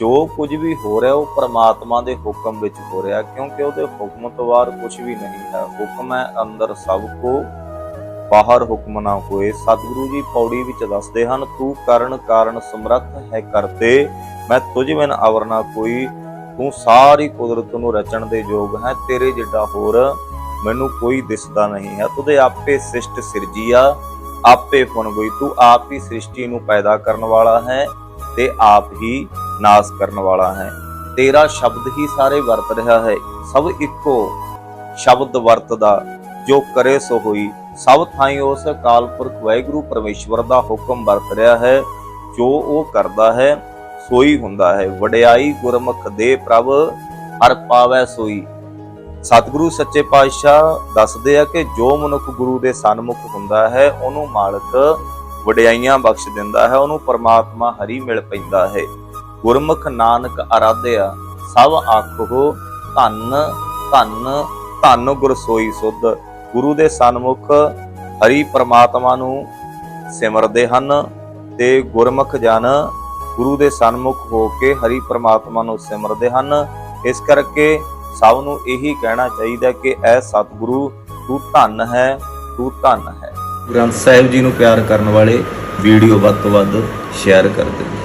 ਜੋ ਕੁਝ ਵੀ ਹੋ ਰਿਹਾ ਉਹ ਪ੍ਰਮਾਤਮਾ ਦੇ ਹੁਕਮ ਵਿੱਚ ਹੋ ਰਿਹਾ, ਕਿਉਂਕਿ ਉਹਦੇ ਹੁਕਮ ਤੋਂ ਬਾਹਰ ਕੁਝ ਵੀ ਨਹੀਂ ਹੈ। ਹੁਕਮ ਹੈ ਅੰਦਰ ਸਭ ਕੋ, ਬਾਹਰ ਹੁਕਮ ਨਾ ਹੋਏ। ਸਤਿਗੁਰੂ ਜੀ ਪੌੜੀ ਵਿੱਚ ਦੱਸਦੇ ਹਨ, ਤੂੰ ਕਰਨ ਕਾਰਨ ਸਮਰੱਥ ਹੈ ਕਰਤੇ ਮੈਂ ਤੁਝ ਬਿਨ ਅਵਰ ਕੋਈ। ਤੂੰ ਸਾਰੀ ਕੁਦਰਤ ਨੂੰ ਰਚਣ ਦੇ ਯੋਗ ਹੈ, ਤੇਰੇ ਜਿੱਡਾ ਹੋਰ ਮੈਨੂੰ ਕੋਈ ਦਿਸਦਾ ਨਹੀਂ ਹੈ। ਤੁਦੇ ਆਪੇ ਸ੍ਰਿਸ਼ਟ ਸਿਰਜੀਆ ਆਪੇ ਫੁਣ ਗਈ। ਤੂੰ ਆਪ ਹੀ ਸ੍ਰਿਸ਼ਟੀ ਨੂੰ ਪੈਦਾ ਕਰਨ ਵਾਲਾ ਹੈ ਤੇ ਆਪ ਹੀ ਨਾਸ ਕਰਨ ਵਾਲਾ ਹੈ। ਤੇਰਾ ਸ਼ਬਦ ਹੀ ਸਾਰੇ ਵਰਤ ਰਿਹਾ ਹੈ। ਸਭ ਇੱਕੋ ਸ਼ਬਦ ਵਰਤਦਾ, ਜੋ ਕਰੇ ਸੋ ਹੋਈ। ਸਭ ਥਾਈ ਉਸ ਅਕਾਲ ਪੁਰਖ ਵਾਹਿਗੁਰੂ ਪਰਮੇਸ਼ਵਰ ਦਾ ਹੁਕਮ ਵਰਤ ਰਿਹਾ ਹੈ, ਜੋ ਉਹ ਕਰਦਾ ਹੈ, ਸੋਈ ਹੁੰਦਾ ਹੈ। ਵਡਿਆਈ ਗੁਰਮੁਖ ਦੇ ਪ੍ਰਭ, ਹਰ ਪਾਵੈ ਸੋਈ। ਸਤਿਗੁਰੂ ਸੱਚੇ ਪਾਤਸ਼ਾਹ ਦੱਸਦੇ ਆ ਕਿ ਜੋ ਮਨੁੱਖ ਗੁਰੂ ਦੇ ਸਨਮੁਖ ਹੁੰਦਾ ਹੈ, ਉਹਨੂੰ ਮਾਲਕ ਵਡਿਆਈਆਂ ਬਖਸ਼ ਦਿੰਦਾ ਹੈ, ਉਹਨੂੰ ਪਰਮਾਤਮਾ ਹਰੀ ਮਿਲ ਪੈਂਦਾ ਹੈ। ਗੁਰਮੁਖ ਨਾਨਕ ਆਰਾਧਿਆ ਸਭ ਆਖੋ ਧੰਨ ਧੰਨ ਧੰਨ ਗੁਰਸੋਈ ਸੁਧ। ਗੁਰੂ ਦੇ ਸਨਮੁਖ ਹਰੀ ਪਰਮਾਤਮਾ ਨੂੰ ਸਿਮਰਦੇ ਹਨ ਤੇ ਗੁਰਮੁਖ ਜਨ ਗੁਰੂ ਦੇ ਸਨਮੁਖ ਹੋ ਕੇ ਹਰੀ ਪਰਮਾਤਮਾ ਨੂੰ ਸਿਮਰਦੇ ਹਨ। ਇਸ ਕਰਕੇ ਸਭ ਨੂੰ ਇਹੀ ਕਹਿਣਾ ਚਾਹੀਦਾ ਕਿ ਐ ਸਤਿਗੁਰੂ, ਤੂੰ ਧੰਨ ਹੈ, ਤੂੰ ਧੰਨ ਹੈ। ਗ੍ਰੰਥ ਸਾਹਿਬ ਜੀ ਨੂੰ ਪਿਆਰ ਕਰਨ ਵਾਲੇ ਵੀਡੀਓ ਵੱਧ ਤੋਂ ਵੱਧ ਸ਼ੇਅਰ ਕਰ ਦਿਓ।